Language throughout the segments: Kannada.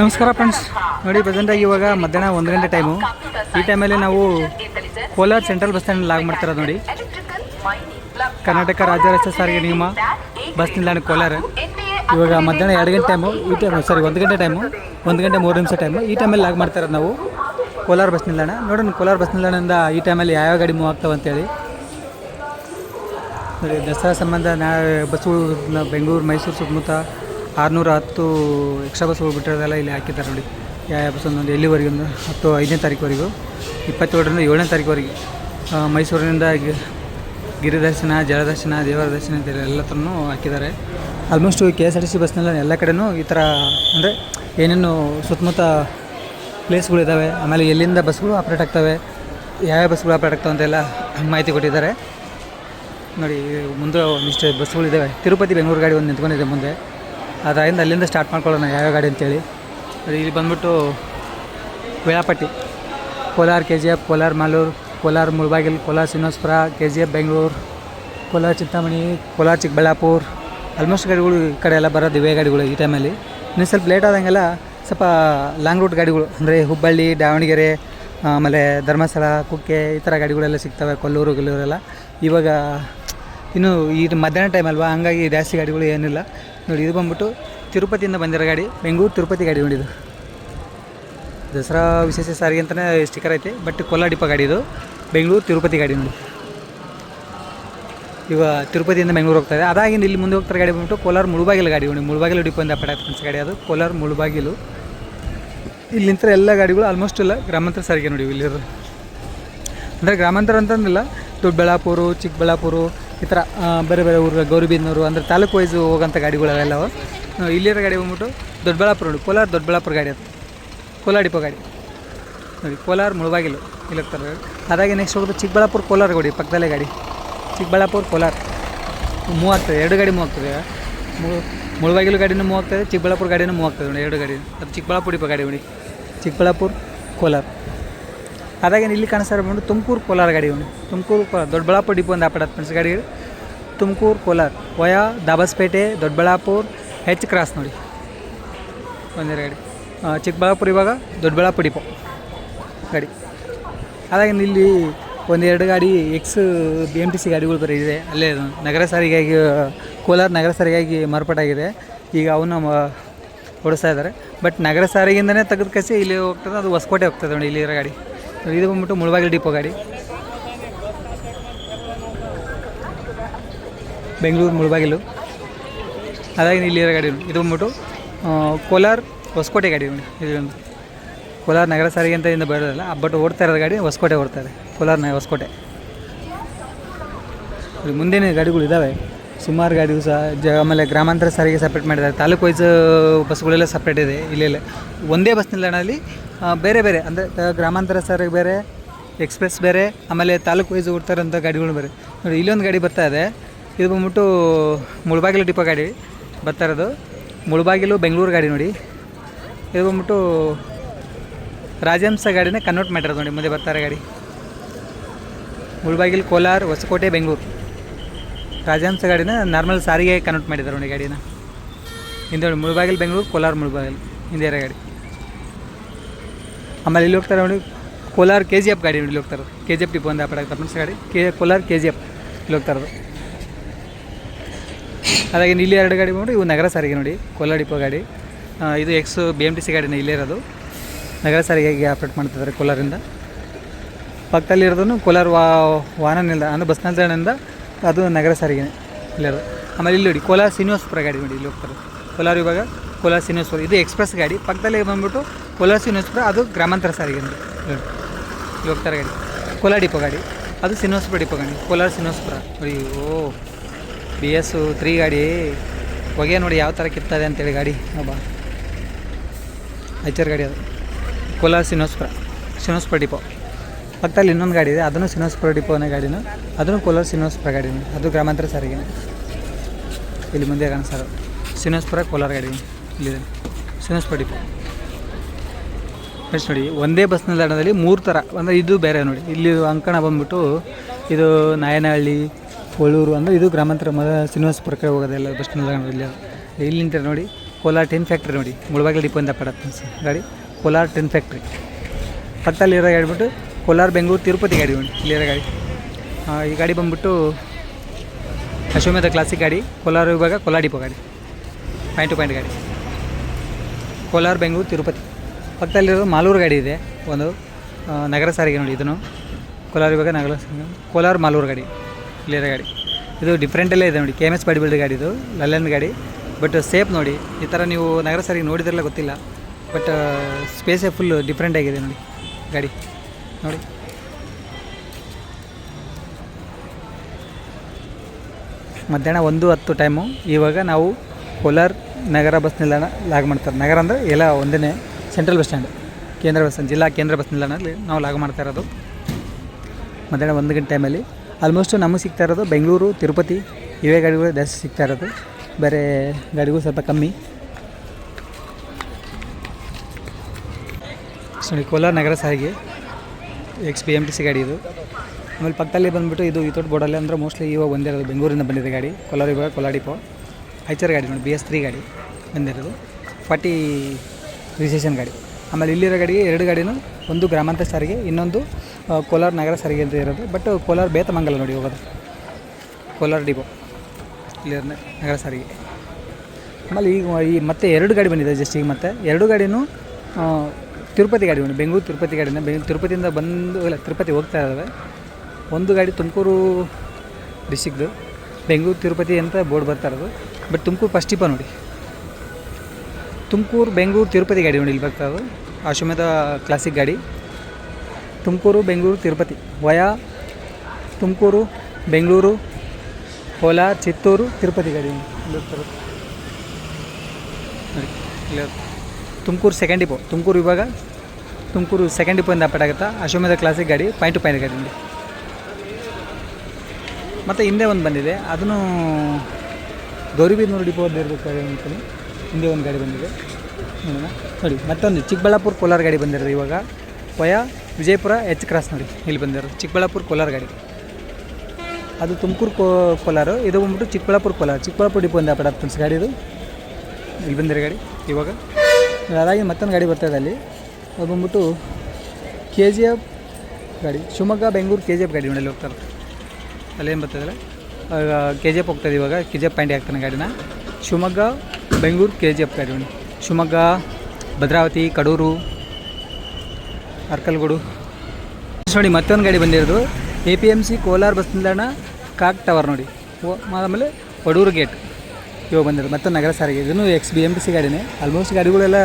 ನಮಸ್ಕಾರ ಫ್ರೆಂಡ್ಸ್ ನೋಡಿ ಪ್ರೆಸೆಂಟಾಗಿ ಇವಾಗ ಮಧ್ಯಾಹ್ನ ಒಂದು ಗಂಟೆ ಟೈಮು ಈ ಟೈಮಲ್ಲಿ ನಾವು Kolar central bus stand log ಮಾಡ್ತಿರೋದು ನೋಡಿ. ಕರ್ನಾಟಕ ರಾಜ್ಯ ರಸ್ತೆ ಸಾರಿಗೆ ನಿಗಮ ಬಸ್ ನಿಲ್ದಾಣ ಕೋಲಾರ. ಇವಾಗ ಮಧ್ಯಾಹ್ನ ಎರಡು ಗಂಟೆ ಟೈಮು ಈ ಟೈಮ್ ಸಾರಿ ಒಂದು ಗಂಟೆ ಟೈಮು ಒಂದು ಗಂಟೆ ಮೂರು ನಿಮಿಷ ಟೈಮು ಈ ಟೈಮಲ್ಲಿ ಲಾಗ್ ಮಾಡ್ತಿರೋದು ನಾವು ಕೋಲಾರ ಬಸ್ ನಿಲ್ದಾಣ. ನೋಡೋಣ, ಕೋಲಾರ ಬಸ್ ನಿಲ್ದಾಣದಿಂದ ಈ ಟೈಮಲ್ಲಿ ಯಾವ ಗಾಡಿ ಮೂವ್ ಆಗ್ತಾವೆ ಅಂತೇಳಿ. ನೋಡಿ, ದಸರಾ ಸಂಬಂಧ, ನಾ ಬಸ್ಸುಗಳು ಬೆಂಗಳೂರು, ಮೈಸೂರು ಸುತ್ತಮುತ್ತ ಆರುನೂರ ಹತ್ತು ಎಕ್ಸ್ಟ್ರಾ ಬಸ್ ಹೋಗ್ಬಿಟ್ಟಿರೋದೆಲ್ಲ ಇಲ್ಲಿ ಹಾಕಿದ್ದಾರೆ ನೋಡಿ. ಯಾವ ಯಾವ ಬಸ್ ಒಂದೊಂದು ಎಲ್ಲಿವರೆಗೆ ಒಂದು ಹತ್ತು ಐದನೇ ತಾರೀಕುವರೆಗೂ, ಇಪ್ಪತ್ತೇಳರಿಂದ ಏಳನೇ ತಾರೀಕುವರೆಗೆ ಮೈಸೂರಿನಿಂದ ಗಿರಿದರ್ಶನ, ಜಲದರ್ಶನ ದೇವರ ದರ್ಶನ ಅಂತ ಎಲ್ಲ ಥರನೂ ಹಾಕಿದ್ದಾರೆ. Almost K S R T C ಬಸ್ನೆಲ್ಲ ಎಲ್ಲ ಕಡೆನೂ ಈ ಥರ ಅಂದರೆ ಏನೇನು ಸುತ್ತಮುತ್ತ ಪ್ಲೇಸ್ಗಳಿದ್ದಾವೆ ಆಮೇಲೆ ಎಲ್ಲಿಂದ ಬಸ್ಗಳು ಆಪ್ರೇಟ್ ಆಗ್ತವೆ ಯಾವ್ಯಾವ ಬಸ್ಗಳು ಆಪ್ರೇಟ್ ಆಗ್ತವೆ ಅಂತೆಲ್ಲ ಮಾಹಿತಿ ಕೊಟ್ಟಿದ್ದಾರೆ. ನೋಡಿ, ಮುಂದೆ ಒಂದಿಷ್ಟು ಬಸ್ಗಳಿದ್ದಾವೆ ತಿರುಪತಿ ಬೆಂಗಳೂರು ಗಾಡಿ ಒಂದು ನಿಂತ್ಕೊಂಡಿದೆ ಮುಂದೆ. ಅದರಿಂದ ಅಲ್ಲಿಂದ ಸ್ಟಾರ್ಟ್ ಮಾಡ್ಕೊಳ್ಳೋಣ ಯಾವ್ಯಾವ ಗಾಡಿ ಅಂತೇಳಿ. ಇಲ್ಲಿ ಬಂದ್ಬಿಟ್ಟು ವೇಳಾಪಟ್ಟಿ. Kolar K G F Kolar Malur, Kolar Mulbagal, Kolar Srinivaspur K G F Bengaluru Kolar Chintamani, Kolar Chikkaballapur. Almost ಗಾಡಿಗಳು ಈ ಕಡೆ ಎಲ್ಲ ಬರೋದು ಇವೇ ಗಾಡಿಗಳು ಈ ಟೈಮಲ್ಲಿ ಇನ್ನು ಸ್ವಲ್ಪ ಲೇಟ್ ಆದಂಗೆಲ್ಲ ಸ್ವಲ್ಪ ಲಾಂಗ್ ರೂಟ್ ಗಾಡಿಗಳು, ಅಂದರೆ ಹುಬ್ಬಳ್ಳಿ, ದಾವಣಗೆರೆ, ಆಮೇಲೆ ಧರ್ಮಸ್ಥಳ, ಕುಕ್ಕೆ ಈ ಥರ ಗಾಡಿಗಳೆಲ್ಲ ಸಿಗ್ತವೆ, ಕೊಲ್ಲೂರು ಗಿಲ್ಲೂರೆಲ್ಲ ಇವಾಗ ಇನ್ನು ಈ ಮಧ್ಯಾಹ್ನ ಟೈಮ್ ಅಲ್ವಾ, ಹಂಗಾಗಿ ಜಾಸ್ತಿ ಗಾಡಿಗಳು ಏನಿಲ್ಲ. ನೋಡಿ, ಇದು ಬಂದ್ಬಿಟ್ಟು ತಿರುಪತಿಯಿಂದ ಬಂದಿರೋ ಗಾಡಿ, ಬೆಂಗಳೂರು ತಿರುಪತಿ ಗಾಡಿ ನೋಡಿದು ದಸರಾ ವಿಶೇಷ ಸಾರಿಗೆ ಅಂತಲೇ ಸ್ಟಿಕರ್ ಐತೆ ಬಟ್ ಕೊಲ್ಲಾಡಿಪ ಡಿಪೋ ಗಾಡಿ ಇದು. ಬೆಂಗಳೂರು ತಿರುಪತಿ ಗಾಡಿ ನೋಡಿ. ಇವಾಗ ತಿರುಪತಿಯಿಂದ ಬೆಂಗಳೂರು ಹೋಗ್ತಾರೆ ಅದಾಗಿಂದ ಇಲ್ಲಿ ಮುಂದೆ ಹೋಗ್ತಾರೆ ಗಾಡಿ ಬಂದ್ಬಿಟ್ಟು ಕೋಲಾರ ಮುಳುಬಾಗಿಲು ಗಾಡಿ ನೋಡಿ. ಮುಳುಬಾಗಿಲು ಡಿಪೋಯಿಂದ ಪಡಾಕ್ತನ್ಸ್ ಗಾಡಿ ಅದು. ಕೋಲಾರ ಮುಳುಬಾಗಿಲು. ಇಲ್ಲಿಂತರ ಎಲ್ಲ ಗಾಡಿಗಳು ಆಲ್ಮೋಸ್ಟ್ ಎಲ್ಲ ಗ್ರಾಮಾಂತರ ಸಾರಿಗೆ ನೋಡಿ ಇಲ್ಲಿರೋ ಅಂದರೆ ಗ್ರಾಮಾಂತರ ಅಂತಂದಿಲ್ಲ, ದೊಡ್ಡಬಳ್ಳಾಪುರ, ಚಿಕ್ಕಬಳ್ಳಾಪುರ ಈ ಥರ ಬೇರೆ ಬೇರೆ ಊರು ಗೌರಿಬಿದನೂರು ಅಂದರೆ ತಾಲೂಕು ವೈಸು ಹೋಗೋಂಥ ಗಾಡಿಗಳು ಅವೆಲ್ಲವು ಇಲ್ಲಿರೋ ಗಾಡಿ ಬಂದ್ಬಿಟ್ಟು ದೊಡ್ಡಬಳ್ಳಾಪುರ ನೋಡಿ ಕೋಲಾರ ದೊಡ್ಡಬಳ್ಳಾಪುರ ಗಾಡಿ ಅದು. ಕೋಲಾರ ಡಿಪೋ ಗಾಡಿ. ನೋಡಿ, ಕೋಲಾರ ಮುಳುಬಾಗಿಲು ಇಲ್ಲಿರ್ತಾರೆ ಅದಾಗೆ ನೆಕ್ಸ್ಟ್ ಹೋಗೋದು ಚಿಕ್ಕಬಳ್ಳಾಪುರ ಕೋಲಾರ ಗಾಡಿ, ಪಕ್ಕದಲ್ಲೇ ಗಾಡಿ. ಚಿಕ್ಕಬಳ್ಳಾಪುರ ಕೋಲಾರ. ಮೂವ್ ಆಗ್ತದೆ ಎರಡು ಗಾಡಿ ಮೂವಾಗ್ತದೆ ಮುಳುಬಾಗಿಲು ಗಾಡಿನೂ ಮೂವಾಗ್ತದೆ ಚಿಕ್ಕಬಳ್ಳಾಪುರ ಗಾಡಿನೂ ಮೂವಾಗ್ತದೆ ನೋಡಿ, ಎರಡು ಗಾಡಿ. ಅದು ಚಿಕ್ಕಬಳ್ಳಾಪುರ ಡಿಪೋ ಗಾಡಿ ನೋಡಿ. ಚಿಕ್ಕಬಳ್ಳಾಪುರ ಕೋಲಾರ. ಅದಾಗೇನು ಇಲ್ಲಿ ಕಾಣಿಸ್ತಾರೆ ಬಂದು ತುಮಕೂರು ಕೋಲಾರ ಗಾಡಿ ನೋಡಿ ತುಮಕೂರು ಕೋಲಾರ ದೊಡ್ಡಬಳ್ಳಾಪುರ ಡಿಪೋ ಒಂದು ಆಪಡ ಫ್ರೆಂಡ್ಸ್ ಗಾಡಿ Tumakuru Kolar, via, Dabaspete, Doddaballapur, H cross ನೋಡಿ. ಒಂದೇ ಗಾಡಿ. ಚಿಕ್ಕಬಳ್ಳಾಪುರ ಇವಾಗ ದೊಡ್ಡಬಳ್ಳಾಪುರ ಡಿಪೋ ಗಾಡಿ. ಅದಾಗಿನ ಇಲ್ಲಿ ಒಂದೆರಡು ಗಾಡಿ ex B M T C ಗಾಡಿಗಳು ಬರೀ ಇದೆ. ಅಲ್ಲೇ ನಗರ ಸಾರಿಗೆಯಾಗಿ, ಕೋಲಾರ ನಗರ ಸಾರಿಗೆಯಾಗಿ ಮಾರ್ಪಾಟಾಗಿದೆ ಈಗ ಅವನ್ನ ಓಡಿಸ್ತಾ ಇದ್ದಾರೆ ಬಟ್ ನಗರ ಸಾರಿಗೆಯಿಂದನೇ ತೆಗೆದು ಕಸಿ ಇಲ್ಲಿ ಹೋಗ್ತದೆ, ಅದು ಹೊಸಕೋಟೆ ಹೋಗ್ತದೆ ನೋಡಿ ಇಲ್ಲಿರೋ ಗಾಡಿ. ಇದು ಬಂದ್ಬಿಟ್ಟು ಮುಳಬಾಗಿಲು ಡಿಪೋ ಗಾಡಿ. ಬೆಂಗಳೂರು ಮುಳಬಾಗಿಲು. ಅದಾಗಿ ಇಲ್ಲಿರೋ ಗಾಡಿ ಇದು. ಬಂದ್ಬಿಟ್ಟು ಕೋಲಾರ ಹೊಸಕೋಟೆ ಗಾಡಿ ಇದೊಂದು ಕೋಲಾರ ನಗರ ಸಾರಿಗೆ ಅಂತ ಇಂದ ಬರೋದಲ್ಲ ಬಟ್ ಓಡ್ತಾ ಇರೋದು ಗಾಡಿ ಹೊಸಕೋಟೆ ಓಡ್ತಾರೆ ಕೋಲಾರ ನ- ಹೊಸಕೋಟೆ. ಮುಂದಿನ ಗಾಡಿಗಳು ಇದ್ದಾವೆ ಸುಮಾರು ಗಾಡಿಗಳು ಸಹ, ಜ, ಆಮೇಲೆ ಗ್ರಾಮಾಂತರ ಸಾರಿಗೆ ಸಪ್ರೇಟ್ ಮಾಡಿದ್ದಾರೆ. ತಾಲೂಕು, ವೈಸ್, ಬಸ್ಗಳೆಲ್ಲ ಸಪ್ರೇಟ್ ಇದೆ, ಇಲ್ಲೆಲ್ಲ. ಒಂದೇ ಬಸ್ ನಿಲ್ದಾಣದಲ್ಲಿ ಬೇರೆ ಬೇರೆ, ಅಂದರೆ ಗ್ರಾಮಾಂತರ ಸಾರಿಗೆ ಬೇರೆ, ಎಕ್ಸ್ಪ್ರೆಸ್ ಬೇರೆ, ಆಮೇಲೆ ತಾಲೂಕು ವೈಸ್ ಓಡ್ತಾರಂಥ ಗಾಡಿಗಳು ಬೇರೆ. ನೋಡಿ, ಇಲ್ಲೊಂದು ಗಾಡಿ ಬರ್ತಾ ಇದೆ. ಇದು ಬಂದ್ಬಿಟ್ಟು ಮುಳಬಾಗಿಲು ಡಿಪೋ ಗಾಡಿ ಬರ್ತಾ ಇರೋದು. ಮುಳಬಾಗಿಲು ಬೆಂಗಳೂರು ಗಾಡಿ ನೋಡಿ. ಇದು ಬಂದ್ಬಿಟ್ಟು ರಾಜಹಂಸ ಗಾಡಿನ ಕನ್ವರ್ಟ್ ಮಾಡಿರೋದು ನೋಡಿ, ಮುಂದೆ ಬರ್ತಾರೆ ಗಾಡಿ. ಮುಳಬಾಗಿಲು ಕೋಲಾರ, ಹೊಸಕೋಟೆ, ಬೆಂಗಳೂರು. ರಾಜಹಂಸ ಗಾಡಿನ ನಾರ್ಮಲ್ ಸಾರಿಗೆ ಕನ್ವರ್ಟ್ ಮಾಡಿದ್ದಾರೆ ನೋಡಿ ಗಾಡಿನ. ಹಿಂದೆ ನೋಡಿ, ಮುಳಬಾಗಿಲು ಬೆಂಗಳೂರು, ಕೋಲಾರ ಮುಳಬಾಗಿಲು. ಹಿಂದೆ ಗಾಡಿ. ಆಮೇಲೆ ಇಲ್ಲಿ ಹೋಗ್ತಾರೆ ನೋಡಿ, ಕೋಲಾರ ಕೆ ಜಿ ಎಫ್ ಗಾಡಿ ನೋಡಿ ಹೋಗ್ತಾರೆ. ಕೆ ಜಿ ಎಫ್ ಟಿಪ್ಪು ಒಂದು ಆಪಡ ಕರ್ನಾಟಕ ಗಾಡಿ K Kolar K G F ಇಲ್ಲಿ ಹೋಗ್ತಾ ಅದಾಗಿ ಇಲ್ಲಿ ಎರಡು ಗಾಡಿ ನೋಡಿ, ಇವು ನಗರ ಸಾರಿಗೆ ನೋಡಿ, ಕೋಲಾರ ಡಿಪೋ ಗಾಡಿ. ಇದು ex B M T C ಗಾಡಿನ ಇಲ್ಲೇ ಇರೋದು. ನಗರ ಸಾರಿಗೆಗೆ ಆಪ್ರೇಟ್ ಮಾಡ್ತಿದ್ದಾರೆ ಕೋಲಾರಿಂದ ಪಕ್ಕದಲ್ಲಿ ಇರೋದನ್ನು ಕೋಲಾರ ವಾ, ವಾಹನ ನಿಲ್ದಾಣ, ಅಂದರೆ ಬಸ್ ನಿಲ್ದಾಣದಿಂದ ಅದು ನಗರ ಸಾರಿಗೆನೇ ಇಲ್ಲಿರೋದು. ಆಮೇಲೆ ಇಲ್ಲಿ ನೋಡಿ, ಕೋಲಾರ ಶ್ರೀನಿವಾಸಪುರ ಗಾಡಿ ನೋಡಿ ಇಲ್ಲಿ ಹೋಗ್ತಾರೆ. ಕೋಲಾರ ಇವಾಗ ಕೋಲಾರ ಶ್ರೀನಿವಾಸಪುರ ಇದು ಎಕ್ಸ್ಪ್ರೆಸ್ ಗಾಡಿ. ಪಕ್ಕದಲ್ಲಿ ಬಂದ್ಬಿಟ್ಟು ಕೋಲಾರ ಶ್ರೀನಿವಾಸಪುರ ಅದು ಗ್ರಾಮಾಂತರ ಸಾರಿಗೆ ಅಂತ. ಇಲ್ಲಿ ಹೋಗ್ತಾರೆ ಗಾಡಿ. ಕೋಲಾರ ಡಿಪೋ ಗಾಡಿ. ಅದು ಸಿನೋಸ್ಪುರ ಡಿಪೋ ಗಾಡಿ. ಕೋಲಾರ ಸಿನೋಸ್ಪುರ. ಅಯ್ಯೋ. ಬಿ ಎಸ್ ತ್ರೀ ಗಾಡಿ. ಹೊಗೆ ನೋಡಿ ಯಾವ ಥರ ಕಿತ್ತದೆ ಅಂತೇಳಿ ಗಾಡಿ. ಹಬ್ಬ ಐಚರ್ ಗಾಡಿ ಅದು. ಕೋಲಾರ ಸಿನೋಸ್ಪುರ. ಸಿನೋಸ್ಪುರ ಡಿಪೋ. ಪಕ್ಕದಲ್ಲಿ ಇನ್ನೊಂದು ಗಾಡಿ ಇದೆ. ಅದನ್ನು ಸಿನೋಸ್ಪುರ ಡಿಪೋ ಅನ್ನೋ ಗಾಡಿನೂ. ಅದನ್ನು ಕೋಲಾರ ಸಿನೋಸ್ಪುರ ಗಾಡಿನೂ. ಅದು ಗ್ರಾಮಾಂತರ ಸಾರಿಗೆ. ಇಲ್ಲಿ ಮುಂದೆ ಕಾಣಿಸ್ತಾರೆ ಸಿನೋಸ್ಪುರ, ಕೋಲಾರ ಗಾಡಿ. ಇಲ್ಲಿದೆ. ಶ್ರೀನಿವಾಸಪುರ ಪಡಿ. ಫ್ರೆಂಡ್ಸ್ ನೋಡಿ, ಒಂದೇ ಬಸ್ ನಿಲ್ದಾಣದಲ್ಲಿ ಮೂರು ಥರ ಅಂದರೆ ಇದು ಬೇರೆ ನೋಡಿ. ಇಲ್ಲಿ ಅಂಕಣ ಬಂದ್ಬಿಟ್ಟು ಇದು ನಾಯನಹಳ್ಳಿ, ಕೋಳೂರು, ಅಂದರೆ ಇದು ಗ್ರಾಮಾಂತರ ಮ ಶ್ರೀನಿವಾಸಪುರಕ್ಕೆ ಹೋಗೋದೆಲ್ಲ ಬಸ್ ನಿಲ್ದಾಣದಲ್ಲಿ. ಇಲ್ಲಿ ನೋಡಿ, ಕೋಲಾರ ಟಿನ್ ಫ್ಯಾಕ್ಟ್ರಿ ನೋಡಿ. ಮುಳಬಾಗಿಲು ಡಿಪೋಯಿಂದ ಪಡತ್ತೆ ಗಾಡಿ, ಕೋಲಾರ ಟಿನ್ ಫ್ಯಾಕ್ಟ್ರಿ ಪಕ್ಕದಲ್ಲಿರೋ ಗಾಡಿ ಬಿಟ್ಟು ಕೋಲಾರ, ಬೆಂಗಳೂರು, ತಿರುಪತಿ ಗಾಡಿ ನೋಡಿ. ಇಲ್ಲಿರೋ ಗಾಡಿ. ಈ ಗಾಡಿ ಬಂದ್ಬಿಟ್ಟು ಅಶ್ವಮೇಧ ಕ್ಲಾಸಿಕ್ ಗಾಡಿ, ಕೋಲಾರ ವಿಭಾಗ, ಕೋಲಾರ ಡಿಪೋ ಗಾಡಿ. ಪಾಯಿಂಟ್ ಟು ಪಾಯಿಂಟ್ ಗಾಡಿ. ಕೋಲಾರ, ಬೆಂಗಳೂರು, ತಿರುಪತಿ. ಪಕ್ಕದಲ್ಲಿರೋದು ಮಾಲೂರು ಗಾಡಿ ಇದೆ. ಒಂದು ನಗರ ಸಾರಿಗೆ ನೋಡಿ ಇದನ್ನು. ಕೋಲಾರ ಇವಾಗ ನಗರ ಕೋಲಾರ ಮಾಲೂರು ಗಾಡಿ. ಇಲ್ಲಿರೋ ಗಾಡಿ. ಇದು ಡಿಫ್ರೆಂಟಲ್ಲೇ ಇದೆ ನೋಡಿ. K M S body build ಗಾಡಿ ಇದು. ಲಲ್ಲನ್ ಗಾಡಿ. ಬಟ್ ಸೇಫ್ ನೋಡಿ. ಈ ಥರ ನೀವು ನಗರ ಸಾರಿಗೆ ನೋಡಿದ್ರಲ್ಲ ಗೊತ್ತಿಲ್ಲ. ಬಟ್ ಸ್ಪೇಸೇ ಫುಲ್ ಡಿಫ್ರೆಂಟ್ ಆಗಿದೆ ನೋಡಿ ಗಾಡಿ. ನೋಡಿ. ಮಧ್ಯಾಹ್ನ ಒಂದು ಹತ್ತು ಟೈಮು ಇವಾಗ ನಾವು ಕೋಲಾರ ನಗರ ಬಸ್ ನಿಲ್ದಾಣ ಲಾಗ್ ಮಾಡ್ತಾರೆ. ನಗರ ಅಂದರೆ ಎಲ್ಲ ಒಂದೇ ಸೆಂಟ್ರಲ್ ಬಸ್ ಸ್ಟ್ಯಾಂಡ್ ಕೇಂದ್ರ ಬಸ್ ಜಿಲ್ಲಾ ಕೇಂದ್ರ ಬಸ್ ನಿಲ್ದಾಣದಲ್ಲಿ ನಾವು ಲಾಗ್ ಮಾಡ್ತಾ ಇರೋದು. ಮಧ್ಯಾಹ್ನ ಒಂದು ಗಂಟೆ ಟೈಮಲ್ಲಿ ಆಲ್ಮೋಸ್ಟ್ ನಮಗೆ ಸಿಗ್ತಾ ಇರೋದು ಬೆಂಗಳೂರು, ತಿರುಪತಿ, ಇವೇ ಗಾಡಿಗಳು ಜಾಸ್ತಿ ಸಿಗ್ತಾ ಇರೋದು. ಬೇರೆ ಗಾಡಿಗಳು ಸ್ವಲ್ಪ ಕಮ್ಮಿ. ಸೊ ಕೋಲಾರ ನಗರ ಸಾರಿಗೆ ex B M T C ಗಾಡಿ ಇದು. ಆಮೇಲೆ ಪಕ್ಕದಲ್ಲಿ ಬಂದುಬಿಟ್ಟು ಇದು ಈ ಬೋರ್ಡಲ್ಲಿ ಅಂದರೆ ಮೋಸ್ಟ್ಲಿ ಇವಾಗ ಒಂದೇ ಇರೋದು ಬೆಂಗಳೂರಿಂದ ಬಂದಿದೆ ಗಾಡಿ, ಕೋಲಾರ ಇವಾಗ ಕೋಲಾರ ಐಚರ್ ಗಾಡಿ ನೋಡಿ ಬಿ ಎಸ್ ತ್ರೀ ಗಾಡಿ ಬಂದಿರೋದು. ಫಾರ್ಟಿ ರಿಜಿಸ್ಟ್ರೇಷನ್ ಗಾಡಿ. ಆಮೇಲೆ ಇಲ್ಲಿರೋ ಗಾಡಿಗೆ ಎರಡು ಗಾಡಿನೂ ಒಂದು ಗ್ರಾಮಾಂತರ ಸಾರಿಗೆ, ಇನ್ನೊಂದು ಕೋಲಾರ ನಗರ ಸಾರಿಗೆ ಅಂತ ಇರೋದು. ಬಟ್ ಕೋಲಾರ ಬೇತಮಂಗಲ ನೋಡಿ ಹೋಗೋದು. ಕೋಲಾರ ಡಿಪೋ ಇಲ್ಲಿರೋ ನಗರ ಸಾರಿಗೆ. ಆಮೇಲೆ ಈಗ ಈ ಮತ್ತೆ ಎರಡು ಗಾಡಿ ಬಂದಿದೆ ಜಸ್ಟ್ ಈಗ ಮತ್ತೆ. ಎರಡು ಗಾಡಿನೂ ತಿರುಪತಿ ಗಾಡಿ ಉಂಟು ಬೆಂಗಳೂರು ತಿರುಪತಿ ಗಾಡಿನ. ಬೆಂಗ್ ತಿರುಪತಿಯಿಂದ ಬಂದು, ಇಲ್ಲ, ತಿರುಪತಿ ಹೋಗ್ತಾ ಇದ್ದಾವೆ. ಒಂದು ಗಾಡಿ ತುಮಕೂರು ಡಿಸ್ಟಿಕ್ದು ಬೆಂಗಳೂರು ತಿರುಪತಿ ಅಂತ ಬೋರ್ಡ್ ಬರ್ತಾ ಇರೋದು. ಬಟ್ ತುಮಕೂರು ಫಸ್ಟ್ ನೋಡಿ. ತುಮಕೂರು, ಬೆಂಗಳೂರು, ತಿರುಪತಿ ಗಾಡಿ ನೋಡಿ ಇಲ್ಲಿ ಬರ್ತಾ ಇರೋದು ಅಶ್ವಮೇಧ ಕ್ಲಾಸಿಕ್ ಗಾಡಿ. ತುಮಕೂರು, ಬೆಂಗಳೂರು, ತಿರುಪತಿ. ವಯಾ, ತುಮಕೂರು, ಬೆಂಗಳೂರು, ಕೋಲಾರ, ಚಿತ್ತೂರು, ತಿರುಪತಿ ಗಾಡಿ ನೋಡಿ. ತುಮಕೂರು ಸೆಕೆಂಡ್ ಡಿಪೋ ತುಮಕೂರು ಇವಾಗ ತುಮಕೂರು ಸೆಕೆಂಡ್ ಡಿಪೋಯಿಂದ ಅಪ್ಪಾಗುತ್ತೆ ಅಶ್ವಮೇಧ ಕ್ಲಾಸಿಕ್ ಗಾಡಿ ಪಾಯಿಂಟ್ ಟು ಪಾಯಿಂಟ್ ಗಾಡಿ ನೋಡಿ. ಮತ್ತು ಹಿಂದೆ ಒಂದು ಬಂದಿದೆ. ಅದನ್ನು ಗೌರಿಬಿದನೂರು ಡಿಪೋ ಇರಬೇಕಾದ್ರೆ ಅಂತೀನಿ ಹಿಂದೆ ಒಂದು ಗಾಡಿ ಬಂದಿದೆ. ನೋಡೋಣ. ನೋಡಿ, ಮತ್ತೊಂದು ಚಿಕ್ಕಬಳ್ಳಾಪುರ ಕೋಲಾರ ಗಾಡಿ ಬಂದಿರೋದು ಇವಾಗ. ವಯ ವಿಜಯಪುರ ಎಚ್ ಕ್ರಾಸ್ ನೋಡಿ, ಇಲ್ಲಿ ಬಂದಿರೋದು. ಚಿಕ್ಕಬಳ್ಳಾಪುರ ಕೋಲಾರ ಗಾಡಿ. ಅದು ತುಮಕೂರು ಕೋ ಕೋಲಾರ, ಇದು ಬಂದ್ಬಿಟ್ಟು ಚಿಕ್ಕಬಳ್ಳಾಪುರ ಕೋಲಾರ. ಚಿಕ್ಕಬಳ್ಳಾಪುರ ಡಿಪೋ ಒಂದು ಅಪಡ ಫ್ರೆಂಡ್ಸ್ ಗಾಡಿ ಇದು. ಇಲ್ಲಿ ಬಂದಿರೋ ಗಾಡಿ ಇವಾಗ. ಅದಾಗಿ ಮತ್ತೊಂದು ಗಾಡಿ ಬರ್ತದೆ ಅಲ್ಲಿ. ಅದು ಬಂದ್ಬಿಟ್ಟು ಕೆ ಜಿ ಎಫ್ ಗಾಡಿ. Shivamogga, Bengaluru K G F ಗಾಡಿ ನೋಡಿ ಹೋಗ್ತಾರೆ ಅಲ್ಲೇನು ಬರ್ತದಲ್ಲ ಕೆ ಜಿ ಎಫ್ ಹೋಗ್ತದೆ ಇವಾಗ ಕೆ ಜಿ ಎಫ್ ಪ್ಯಾಂಡಿ ಹಾಕ್ತಾನೆ ಗಾಡಿನ. Shivamogga, Bengaluru K G F ಗಾಡಿ ಶಿವಮೊಗ್ಗ, ಭದ್ರಾವತಿ, ಕಡೂರು, ಅರ್ಕಲ್ಗೂಡು. ನೋಡಿ, ಮತ್ತೊಂದು ಗಾಡಿ ಬಂದಿರೋದು. A P M C Kolar bus ನಿಲ್ದಾಣ, ಕಾಕ್ ಟವರ್ ನೋಡಿ. ಆಮೇಲೆ ವಡೂರು ಗೇಟ್. ಇವಾಗ ಬಂದಿರೋದು. ಮತ್ತೊಂದು ನಗರ ಸಾರಿಗೆ. ಇದನ್ನು ಎಕ್ಸ್ ಬಿ ಎಂ ಸಿ ಗಾಡಿನೇ. ಆಲ್ಮೋಸ್ಟ್ ಗಾಡಿಗಳೆಲ್ಲ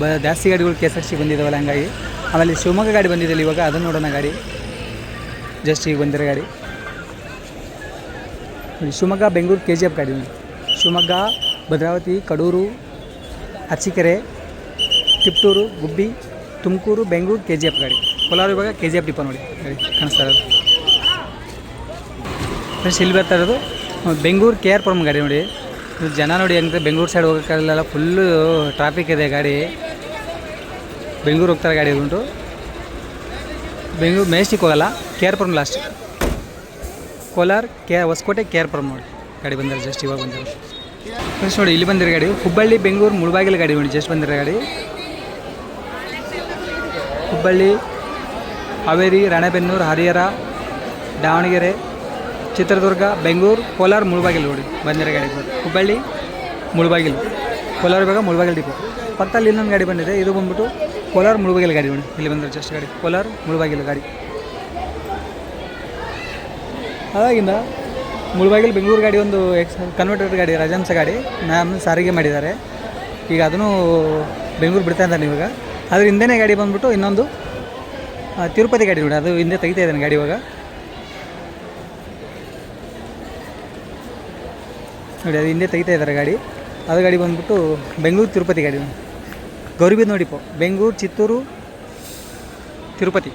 ಬ, ಜಾಸ್ತಿ ಗಾಡಿಗಳು ಕೆ ಎಸ್ ಆರ್ ಸಿ ಬಂದಿದ್ದಾವಲ್ಲ ಹಂಗಾಗಿ. ಆಮೇಲೆ ಶಿವಮೊಗ್ಗ ಗಾಡಿ ಬಂದಿದ್ದಲ್ಲ ಇವಾಗ, ಅದನ್ನು ನೋಡೋಣ ಗಾಡಿ. ಜಸ್ಟ್ ಈಗ ಬಂದಿರೋ ಗಾಡಿ. Shivamogga, Bengaluru K G F ಗಾಡಿ Shivamogga, Bhadravati, Kadur, Arsikere, Tiptur, Gubbi, Tumakuru, Bengaluru K G F ಗಾಡಿ. ಕೋಲಾರ ಇವಾಗ ಕೆ ಜಿ ಎಫ್ ಡಿಪೋ ನೋಡಿ. ಗಾಡಿ ಕಾಣಿಸ್ತಾ ಇರೋದು. ಫ್ರೆಂಡ್ಸ್ ಇಲ್ಲಿ ಬರ್ತಾ ಇರೋದು ಬೆಂಗಳೂರು ಕೆ ಆರ್ ಪುರಮ್ ಗಾಡಿ ನೋಡಿ. ಜನ ನೋಡಿ ಹೆಂಗೆ ಬೆಂಗಳೂರು ಸೈಡ್ ಹೋಗೋಕ್ಕಾಗಲ್ಲ ಫುಲ್ಲು ಟ್ರಾಫಿಕ್ ಇದೆ ಗಾಡಿ. ಬೆಂಗಳೂರು ಹೋಗ್ತಾರೆ ಗಾಡಿ ಉಂಟು. ಬೆಂಗಳೂರು ಮೇಸ್ಟಿಕ್ ಹೋಗಲ್ಲ, K R Puram last Kolar K Hosakote K R Puram ನೋಡಿ ಗಾಡಿ ಬಂದಿರೋ ಜಸ್ಟ್ ಇವಾಗ ಬಂದಿರೋ. ಫ್ರೆಂಡ್ಸ್ ನೋಡಿ, ಇಲ್ಲಿ ಬಂದಿರೋ ಗಾಡಿ ಹುಬ್ಬಳ್ಳಿ, ಬೆಂಗಳೂರು, ಮುಳಬಾಗಿಲು ಗಾಡಿ ನೋಡಿ ಜಸ್ಟ್ ಬಂದಿರೋ ಗಾಡಿ. ಹುಬ್ಬಳ್ಳಿ, ಹಾವೇರಿ, ರಾಣೆಬೆನ್ನೂರು, ಹರಿಹರ, ದಾವಣಗೆರೆ, ಚಿತ್ರದುರ್ಗ, ಬೆಂಗಳೂರು, ಕೋಲಾರ, ಮುಳಬಾಗಿಲು ನೋಡಿ, ಬಂದಿರೋ ಗಾಡಿ ಹುಬ್ಬಳ್ಳಿ, ಮುಳಬಾಗಿಲು. ಕೋಲಾರ ಬೇಗ ಮುಳಬಾಗಿಲು ಡಿಪೋ. ಪಕ್ಕದಲ್ಲಿ ಇನ್ನೊಂದು ಗಾಡಿ ಬಂದಿದೆ, ಇದು ಬಂದ್ಬಿಟ್ಟು ಕೋಲಾರ ಮುಳಬಾಗಿಲು ಗಾಡಿ ನೋಡಿ, ಇಲ್ಲಿ ಬಂದಿರೋ ಜಸ್ಟ್ ಗಾಡಿ. ಕೋಲಾರ ಮುಳುಬಾಗಿಲು ಗಾಡಿ. ಅದಾಗಿಂದ ಮುಳಬಾಗಿಲು ಬೆಂಗಳೂರು ಗಾಡಿ ಒಂದು ಎಕ್ಸ್ ಕನ್ವರ್ಟರ್ ಗಾಡಿ, ರಾಜಹಂಸ ಗಾಡಿ ನಾನು ಸಾರಿಗೆ ಮಾಡಿದ್ದಾರೆ. ಈಗ ಅದನ್ನು ಬೆಂಗಳೂರು ಬಿಡ್ತಾ ಇದ್ದಾನೆ ಇವಾಗ. ಅದ್ರ ಹಿಂದೆನೇ ಗಾಡಿ ಬಂದುಬಿಟ್ಟು ಇನ್ನೊಂದು ತಿರುಪತಿ ಗಾಡಿ ನೋಡಿ, ಅದು ಹಿಂದೆ ತೆಗಿತಾ ಇದ್ದಾನೆ ಗಾಡಿ ಇವಾಗ. ನೋಡಿ, ಅದು ಹಿಂದೆ ತೆಗಿತಾ ಇದ್ದಾರೆ ಗಾಡಿ. ಅದು ಗಾಡಿ ಬಂದುಬಿಟ್ಟು ಬೆಂಗಳೂರು ತಿರುಪತಿ ಗಾಡಿ ಗೌರಿಬಿದ್ ನೋಡಿಪ್ಪ ಬೆಂಗಳೂರು, ಚಿತ್ತೂರು, ತಿರುಪತಿ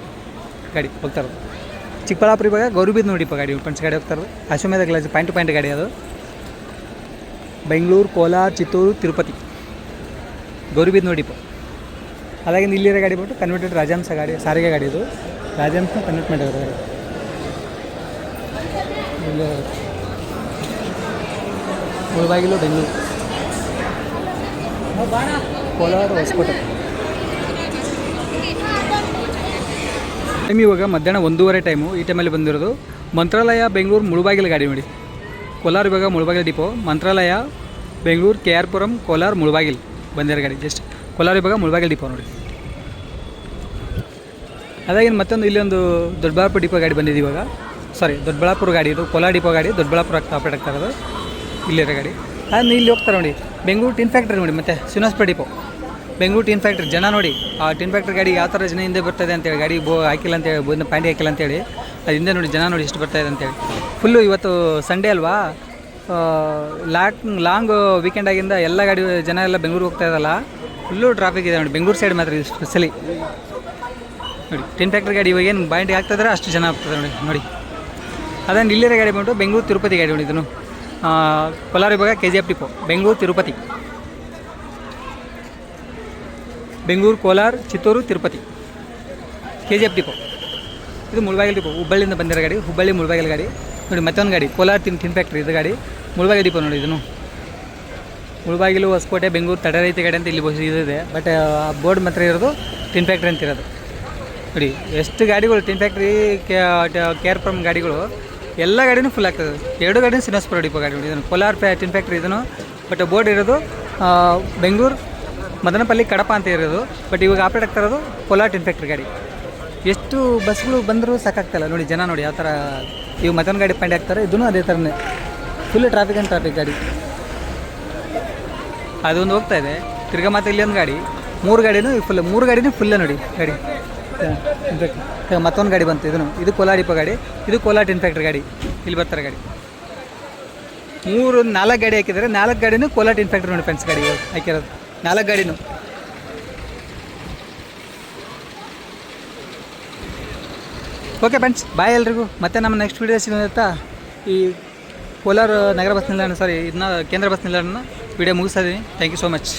ಗಾಡಿ ಹೋಗ್ತಾ ಇರೋದು. ಚಿಕ್ಕಬಳ್ಳಾಪುರ ಇವಾಗ ಗೌರಿಬಿದ್ ನೋಡಿಪ್ಪ ಗಾಡಿ ಫ್ರೆಂಡ್ಸ್ ಗಾಡಿ ಹೋಗ್ತಾರೆ ಅಶ್ವಮೇಧ ಗ್ಲಾಸ್ ಪಾಯಿಂಟ್ ಪಾಯಿಂಟ್ ಗಾಡಿ ಅದು. ಬೆಂಗಳೂರು, ಕೋಲಾರ, ಚಿತ್ತೂರು, ತಿರುಪತಿ. ಗೌರಿಬಿದ್ ನೋಡಿಪ್ಪ ಅದಾಗಿಂದ ಇಲ್ಲಿರೋ ಗಾಡಿ ಬಿಟ್ಟು ಕನ್ವರ್ಟೆಡ್ ರಾಜಹಂಸ ಗಾಡಿ, ಸಾರಿಗೆ ಗಾಡಿ ಇದು. ರಾಜಹಂಸ ಕನ್ವರ್ಟ್ ಮಾಡಿದ್ರು ಗಾಡಿ. ಮುಳಬಾಗಿಲು, ಬೆಂಗಳೂರು. ಕೋಲಾರ ಹೊಸಕೋಟೆ. ಟೈಮ್ ಇವಾಗ ಮಧ್ಯಾಹ್ನ ಒಂದೂವರೆ ಟೈಮು. ಈ ಟೈಮಲ್ಲಿ ಬಂದಿರೋದು ಮಂತ್ರಾಲಯ, ಬೆಂಗಳೂರು ಮುಳುಬಾಗಿಲು ಗಾಡಿ ನೋಡಿ. ಕೋಲಾರ ಇವಾಗ Mulbagal depot. Mantralaya, Bengaluru K R Puram Kolar Mulbagal. ಬಂದಿರೋ ಗಾಡಿ ಜಸ್ಟ್ ಕೋಲಾರ ಇವಾಗ ಮುಳುಬಾಗಿಲು ಡಿಪೋ ನೋಡಿ. ಅದಾಗಿನ ಮತ್ತೊಂದು ಇಲ್ಲಿ ಒಂದು ದೊಡ್ಡಬಳ್ಳಾಪುರ ಡಿಪೋ ಗಾಡಿ ಬಂದಿದೆ ಇವಾಗ. ಸಾರಿ ದೊಡ್ಡಬಳ್ಳಾಪುರ ಗಾಡಿ ಇದು. ಕೋಲಾರ ಡಿಪೋ ಗಾಡಿ, ದೊಡ್ಡಬಳ್ಳಾಪುರ ಆಪ್ರೇಟ್ ಆಗ್ತಾ ಇರೋದು. ಇಲ್ಲಿರೋ ಗಾಡಿ. ಅದನ್ನು ಇಲ್ಲಿ ಹೋಗ್ತಾರೆ ನೋಡಿ. ಬೆಂಗಳೂರು ಟಿನ್ ಫ್ಯಾಕ್ಟ್ರಿ ನೋಡಿ ಮತ್ತು Srinivaspur depot. Bengaluru tin factory ಜನ ನೋಡಿ. ಆ ಟಿನ್ ಫ್ಯಾಕ್ಟ್ರಿ ಗಾಡಿ ಯಾವ ಥರ ಜನ ಹಿಂದೆ ಬರ್ತದೆ ಅಂತೇಳಿ ಗಾಡಿ ಬೋ ಹಾಕಿಲ್ಲ ಅಂತೇಳಿ ಬೋದಿನ ಪ್ಯಾಂಡಿ ಹಾಕಿಲ್ಲ ಅಂತೇಳಿ ಅದು ಹಿಂದೆ ನೋಡಿ ಜನ ನೋಡಿ ಎಷ್ಟು ಬರ್ತಾಯಿದೆ ಅಂತೇಳಿ. ಫುಲ್ಲು ಇವತ್ತು ಸಂಡೇ ಅಲ್ವಾ? ಲಾಂಗ್ ಲಾಂಗ್ ವೀಕೆಂಡ್ ಆಗಿಂದ ಎಲ್ಲ ಗಾಡಿ ಜನ ಎಲ್ಲ ಬೆಂಗಳೂರು ಹೋಗ್ತಾ ಇದ್ದಲ್ಲ ಫುಲ್ಲು ಟ್ರಾಫಿಕ್ ಇದೆ ನೋಡಿ. ಬೆಂಗಳೂರು ಸೈಡ್ ಮಾತ್ರ ಸ್ಪೆಷಲಿ ನೋಡಿ ಟಿನ್ ಫ್ಯಾಕ್ಟ್ರಿ ಗಾಡಿ ಇವಾಗ ಏನು ಬಾಯಿಂಡಿ ಆಗ್ತಾಯಿದ್ರೆ ಅಷ್ಟು ಜನ ಆಗ್ತದೆ ನೋಡಿ ನೋಡಿ. ಅದನ್ನು ಇಲ್ಲಿರೋ ಗಾಡಿ ಬಂದು ಬೆಂಗಳೂರು ತಿರುಪತಿ ಗಾಡಿ ನೋಡಿ ಆ, ಕೋಲಾರ ವಿಭಾಗ K G F depot Bengaluru Tirupati. Bengaluru, Kolar, Chittoor, Tirupati. K G F depot ಇದು ಮುಳಬಾಗಿಲು ಡಿಪೋ ಹುಬ್ಬಳ್ಳಿಯಿಂದ ಬಂದಿರೋ ಗಾಡಿ, ಹುಬ್ಬಳ್ಳಿ ಮುಳಬಾಗಿಲು ಗಾಡಿ. ನೋಡಿ, ಮತ್ತೊಂದು ಗಾಡಿ. ಕೋಲಾರ ತಿನ್ ಟಿನ್ ಫ್ಯಾಕ್ಟ್ರಿ ಇದು ಗಾಡಿ. ಮುಳಬಾಗಿಲು ಡಿಪೋ ನೋಡಿ ಇದನ್ನು. ಮುಳಬಾಗಿಲು ಹೊಸಕೋಟೆ, ಬೆಂಗಳೂರು ತಡರೈತಿ ಗಾಡಿ ಅಂತ ಇಲ್ಲಿ ಇದೆ ಬಟ್ ಆ ಬೋರ್ಡ್ ಮಾತ್ರ ಇರೋದು ಟಿನ್ ಫ್ಯಾಕ್ಟ್ರಿ ಅಂತ ಇರೋದು. ನೋಡಿ, ಎಷ್ಟು ಗಾಡಿಗಳು ಟಿನ್ ಫ್ಯಾಕ್ಟ್ರಿ ಕೇರ್ ಫ್ರಮ್ ಗಾಡಿಗಳು, ಎಲ್ಲ ಗಾಡಿನೂ ಫುಲ್ ಆಗ್ತದೆ. ಎರಡು ಗಾಡಿನೂ ಶ್ರೀನಿವಾಸಪುರ ಡಿಪೋ ಗಾಡಿ ಇದನ್ನು. ಕೋಲಾರ ಟಿನ್ ಫ್ಯಾಕ್ಟ್ರಿ ಇದನ್ನು. ಬಟ್ ಬೋರ್ಡ್ ಇರೋದು ಬೆಂಗಳೂರು ಮದನಪಲ್ಲಿ ಕಡಪ ಅಂತ ಇರೋದು. ಬಟ್ ಇವಾಗ ಆಪ್ರೇಟ್ ಆಗ್ತಾ ಇರೋದು ಕೋಲಾರ ಟಿನ್ ಫ್ಯಾಕ್ಟ್ರಿ ಗಾಡಿ. ಎಷ್ಟು ಬಸ್ಗಳು ಬಂದರೂ ಸಾಕಾಗ್ತಾಯಿಲ್ಲ ನೋಡಿ ಜನ ನೋಡಿ ಯಾವ ಥರ ಇವು ಮದನ ಗಾಡಿ ಪಂಡಿ ಆಗ್ತಾರೆ ಇದೂ ಅದೇ ಥರನೇ. ಫುಲ್ ಟ್ರಾಫಿಕ್ ಆ್ಯಂಡ್ ಟ್ರಾಫಿಕ್ ಗಾಡಿ. ಅದೊಂದು ಹೋಗ್ತಾ ಇದೆ. ತಿರ್ಗಾ ಮತ್ತೆ ಒಂದು ಗಾಡಿ. ಮೂರು ಗಾಡಿನೂ ಫುಲ್ ಮೂರು ಗಾಡಿನೂ ಫುಲ್ಲೇ ನೋಡಿ ಗಾಡಿ. ಮತ್ತೊಂದು ಗಾಡಿ ಬಂತು ಇದನ್ನು ಇದು ಕೋಲಾರ ಡಿಪೋ ಗಾಡಿ. ಇದು ಕೋಲಾರ ಇನ್ಫೆಕ್ಟ್ರಿ ಗಾಡಿ. ಇಲ್ಲಿ ಬರ್ತಾರೆ ಗಾಡಿ. ಮೂರು ನಾಲ್ಕು ಗಾಡಿ ಹಾಕಿದ್ದಾರೆ. ನಾಲ್ಕು ಗಾಡಿನೂ ಕೋಲಾರ ಇನ್ಫೆಕ್ಟ್ರಿ ನೋಡಿ ಫ್ರೆಂಡ್ಸ್ ಗಾಡಿ ಹಾಕಿರೋದು. ನಾಲ್ಕು ಗಾಡಿನೂ. ಓಕೆ ಫ್ರೆಂಡ್ಸ್ ಬಾಯ್ ಎಲ್ರಿಗೂ. ಮತ್ತೆ ನಮ್ಮ ನೆಕ್ಸ್ಟ್ ವೀಡಿಯೋ ಸಿಗುತ್ತ ಈ ಕೋಲಾರ ನಗರ ಬಸ್ ನಿಲ್ದಾಣ ಸಾರಿ ಇದನ್ನ ಕೇಂದ್ರ ಬಸ್ ನಿಲ್ದಾಣ ವಿಡಿಯೋ ಮುಗಿಸ್ತಾ ಇದ್ದೀನಿ ಥ್ಯಾಂಕ್ ಯು ಸೋ ಮಚ್